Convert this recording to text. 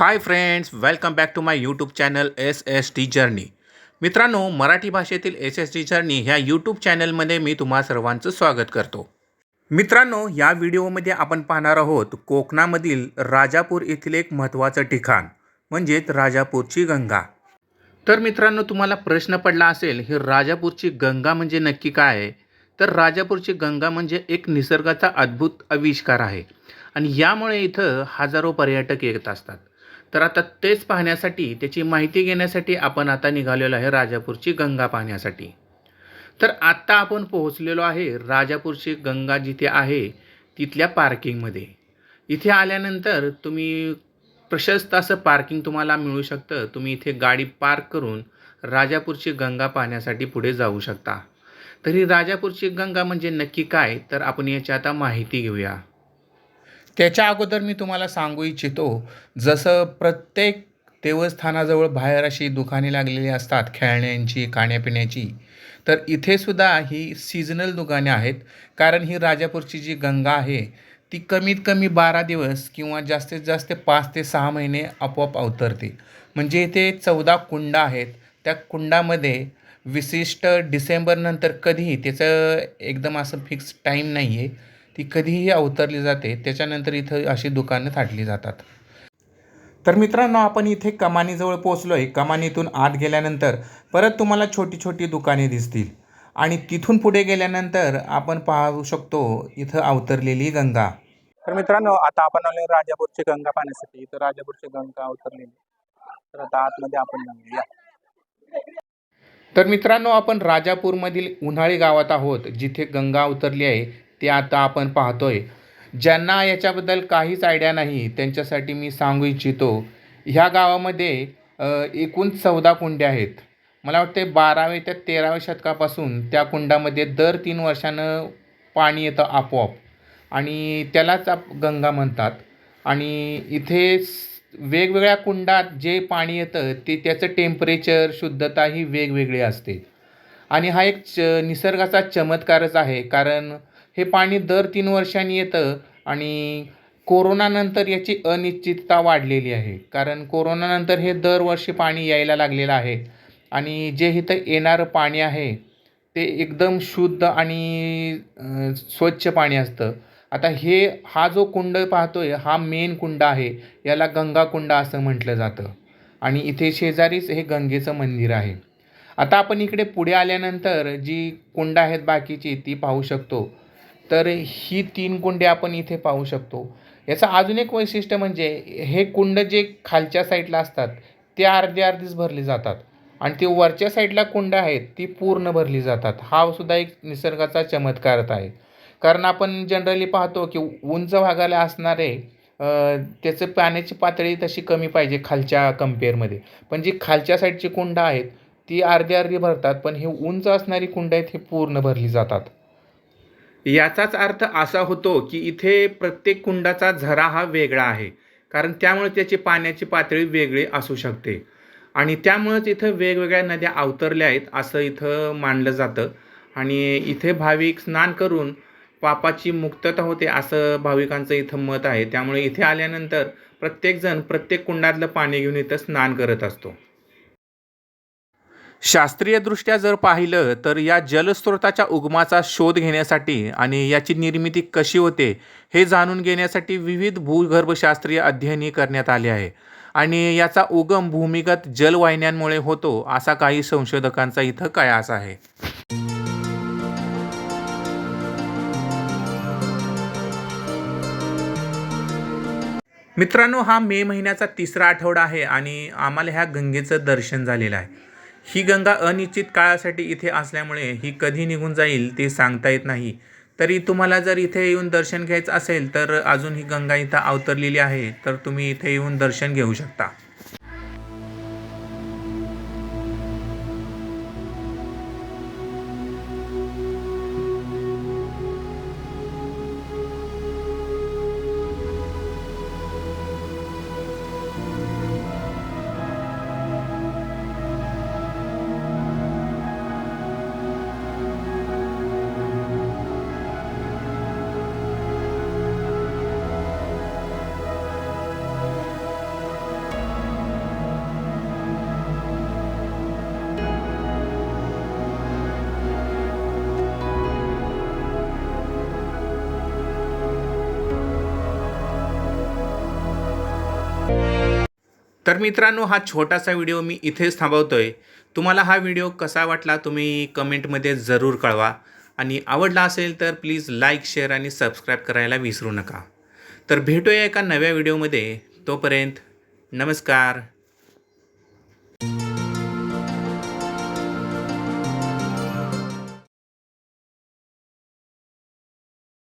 Hi friends welcome back to my YouTube channel S S T journey मित्रांनो मराठी भाषेतील S S T journey ह्या YouTube चॅनलमध्ये मी तुम्हा सर्वांचं स्वागत करतो. मित्रांनो या व्हिडिओमध्ये आपण पाहणार आहोत कोकणामधील राजापूर येथील एक महत्त्वाचं ठिकाण म्हणजेच राजापूरची गंगा. तर मित्रांनो तुम्हाला प्रश्न पडला असेल ही राजापूरची गंगा म्हणजे नक्की काय आहे? तर राजापूरची गंगा म्हणजे एक निसर्गाचा अद्भुत आविष्कार आहे. आणि यामुळे इथं हजारो पर्यटक येत असतात. तर आता तेच पाहण्यासाठी त्याची माहिती घेण्यासाठी आपण आता निघालेलो आहे राजापूरची गंगा पाहण्यासाठी. तर आत्ता आपण पोहोचलेलो आहे राजापूरची गंगा जिथे आहे तिथल्या पार्किंगमध्ये इथे आल्यानंतर तुम्ही प्रशस्त असं पार्किंग तुम्हाला मिळू शकतं. तुम्ही इथे गाडी पार्क करून राजापूरची गंगा पाहण्यासाठी पुढे जाऊ शकता. तरी राजापूरची गंगा म्हणजे नक्की काय? तर आपण याची आता माहिती घेऊया. त्याच्या अगोदर मी तुम्हाला सांगू इच्छितो जसं प्रत्येक देवस्थानाजवळ बाहेर अशी दुकाने लागलेली असतात खेळण्यांची खाण्यापिण्याची तर इथेसुद्धा ही सीझनल दुकाने आहेत. कारण ही राजापूरची जी गंगा आहे ती कमीत कमी बारा दिवस किंवा जास्तीत जास्त पाच ते सहा महिने आपोआप अवतरते. म्हणजे इथे चौदा कुंड आहेत. त्या कुंडामध्ये विशिष्ट डिसेंबरनंतर कधीही त्याचं एकदम असं फिक्स टाईम नाही आहे ती कधीही अवतरली जाते त्याच्यानंतर इथं अशी दुकानं थाटली जातात. तर मित्रांनो आपण इथे कमानीजवळ पोचलो आहे कमानीतून आत गेल्यानंतर परत तुम्हाला छोटी छोटी दुकाने दिसतील. आणि तिथून पुढे गेल्यानंतर आपण पाहू शकतो इथं अवतरलेली गंगा. तर मित्रांनो आता आपण आलो राजापूरची गंगा पाहण्यासाठी. इथं राजापूरची गंगा अवतरलेली तर आता आतमध्ये आपण जाऊया. तर मित्रांनो आपण राजापूरमधील उन्हाळी गावात आहोत जिथे गंगा अवतरली आहे. ते आता आपण पाहतोय. ज्यांना याच्याबद्दल काहीच आयडिया नाही त्यांच्यासाठी मी सांगू इच्छितो ह्या गावामध्ये एकूण चौदा कुंड्या आहेत. मला वाटते बाराव्या ते तेराव्या शतकापासून त्या कुंडामध्ये दर तीन वर्षानं पाणी येतं आपोआप. आणि त्यालाच आप गंगा म्हणतात. आणि इथे वेगवेगळ्या कुंडात जे पाणी येतं ते त्याचं टेम्परेचर शुद्धता ही वेगवेगळी असते. आणि हा एक च निसर्गाचा चमत्कारच आहे. कारण हे पाणी दर तीन वर्षांनी येतं आणि कोरोनानंतर याची अनिश्चितता वाढलेली आहे. कारण कोरोनानंतर हे दरवर्षी पाणी यायला लागलेलं आहे. आणि जे इथं येणारं पाणी आहे ते एकदम शुद्ध आणि स्वच्छ पाणी असतं. आता हे हा जो कुंड पाहतो आहे हा मेन कुंड आहे याला गंगा कुंड असं म्हटलं जातं. आणि इथे शेजारीच हे गंगेचं मंदिर आहे. आता आपण इकडे पुढे आल्यानंतर जी कुंड आहेत बाकीची ती पाहू शकतो. तर ही तीन कुंडे आपण इथे पाहू शकतो. याचं अजून एक वैशिष्ट्य म्हणजे हे कुंड जे खालच्या साईडला असतात ते अर्धे अर्धीच भरली जातात. आणि ते वरच्या साईडला कुंड आहेत ती पूर्ण भरली जातात. हा सुद्धा एक निसर्गाचा चमत्कारच आहे. कारण आपण जनरली पाहतो की उंच भागाला असणारे त्याचं पाण्याची पातळी तशी कमी पाहिजे खालच्या कम्पेअरमध्ये पण जी खालच्या साईडची कुंड आहेत ती अर्धी अर्धी भरतात पण हे उंच असणारी कुंड आहेत हे पूर्ण भरली जातात. याचाच अर्थ असा होतो की इथे प्रत्येक कुंडाचा झरा हा वेगळा आहे कारण त्यामुळे त्याची पाण्याची पातळी वेगळी असू शकते. आणि त्यामुळेच इथं वेगवेगळ्या नद्या अवतरल्या आहेत असं इथं मानलं जातं. आणि इथे भाविक स्नान करून पापाची मुक्तता होते असं भाविकांचं इथं मत आहे. त्यामुळे इथे आल्यानंतर प्रत्येकजण प्रत्येक कुंडातलं पाणी घेऊन इथं स्नान करत असतो. शास्त्रीयदृष्ट्या जर पाहिलं तर या जलस्रोताच्या उगमाचा शोध घेण्यासाठी आणि याची निर्मिती कशी होते हे जाणून घेण्यासाठी विविध भूगर्भशास्त्रीय अध्ययने करण्यात आले आहे. आणि याचा उगम भूमिगत जलवाहिन्यांमुळे होतो असा काही संशोधकांचा इथं कयास आहे. मित्रांनो हा मे महिन्याचा तिसरा आठवडा आहे आणि आम्हाला ह्या गंगेचं दर्शन झालेलं आहे. ही गंगा अनिश्चित काळासाठी इथे असल्यामुळे ही कधी निघून जाईल ते सांगता येत नाही. तरी तुम्हाला जर इथे येऊन दर्शन घ्यायचं असेल तर अजून ही गंगा इथं अवतरलेली आहे तर तुम्ही इथे येऊन दर्शन घेऊ शकता. तर मित्रांनो हा छोटासा व्हिडिओ मी इथेच थांबवतो आहे तुम्हाला हा व्हिडिओ कसा वाटला तुम्ही कमेंटमध्ये जरूर कळवा. आणि आवडला असेल तर प्लीज लाईक शेअर आणि सबस्क्राईब करायला विसरू नका. तर भेटूया एका नव्या व्हिडिओमध्ये. तोपर्यंत नमस्कार.